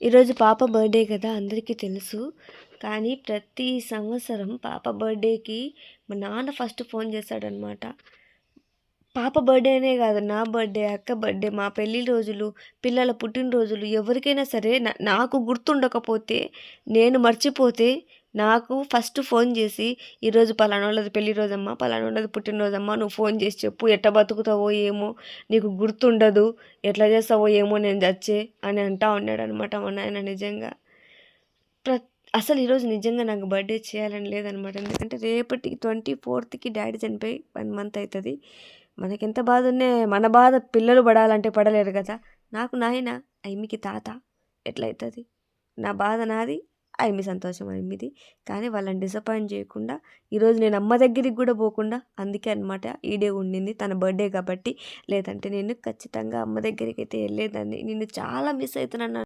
ఈరోజు పాప బర్త్డే కదా అందరికీ తెలుసు. కానీ ప్రతి సంవత్సరం పాప బర్త్డేకి మా నాన్న ఫస్ట్ ఫోన్ చేశాడనమాట పాప బర్త్డేనే కాదు నా బర్త్డే అక్క బర్త్డే మా పెళ్ళి రోజులు పిల్లల పుట్టినరోజులు ఎవరికైనా సరే నాకు గుర్తుండకపోతే నేను మర్చిపోతే నాకు ఫస్ట్ ఫోన్ చేసి ఈరోజు పలానోళ్ళది పెళ్ళి రోజమ్మా పలానోళ్ళది పుట్టినరోజమ్మా నువ్వు ఫోన్ చేసి చెప్పు ఎట్ట బతుకుతావో ఏమో నీకు గుర్తుండదు ఎట్లా చేస్తావో ఏమో నేను చచ్చే అని అంటా ఉన్నాడు అనమాట మా నాయన నిజంగా. ప్ర అసలు ఈరోజు నిజంగా నాకు బర్త్డే చేయాలని లేదనమాట ఎందుకంటే రేపటి ట్వంటీ ఫోర్త్కి డాడీ చనిపోయి వన్ మంత్ అవుతుంది మనకెంత బాధ ఉన్నా మన బాధ పిల్లలు పడాలంటే పడలేరు కదా. నాకు నాయన అయిమికి తాత ఎట్లయితుంది? నా బాధ నాది అయిమి సంతోషం అయిమిది కానీ వాళ్ళని డిసప్పాయింట్ చేయకుండా ఈరోజు నేను అమ్మ దగ్గరికి కూడా పోకుండా అందుకే అనమాట డే ఉండింది. తన బర్త్డే కాబట్టి లేదంటే నేను ఖచ్చితంగా అమ్మ దగ్గరికి అయితే వెళ్ళేదాన్ని. నిన్ను చాలా మిస్ అవుతున్నాను